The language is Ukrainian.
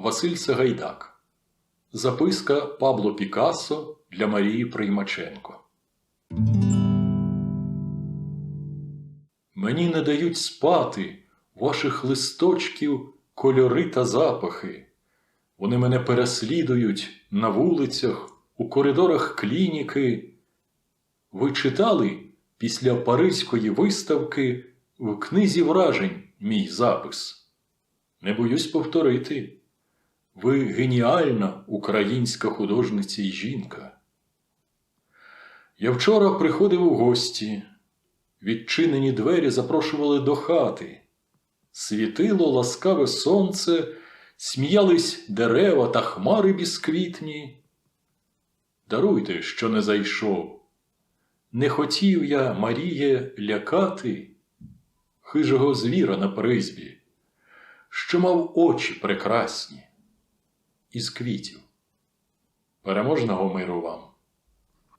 Василь Сагайдак. Записка Пабло Пікассо для Марії Приймаченко. Мені не дають спати ваших листочків кольори та запахи. Вони мене переслідують на вулицях, у коридорах клініки. Ви читали після Паризької виставки в книзі вражень мій запис? Не боюсь повторити. Ви геніальна українська художниця і жінка. Я вчора приходив у гості. Відчинені двері запрошували до хати. Світило ласкаве сонце, сміялись дерева та хмари бісквітні. Даруйте, що не зайшов. Не хотів я, Маріє, лякати хижого звіра на призбі, що мав очі прекрасні із квітів. Переможного миру вам!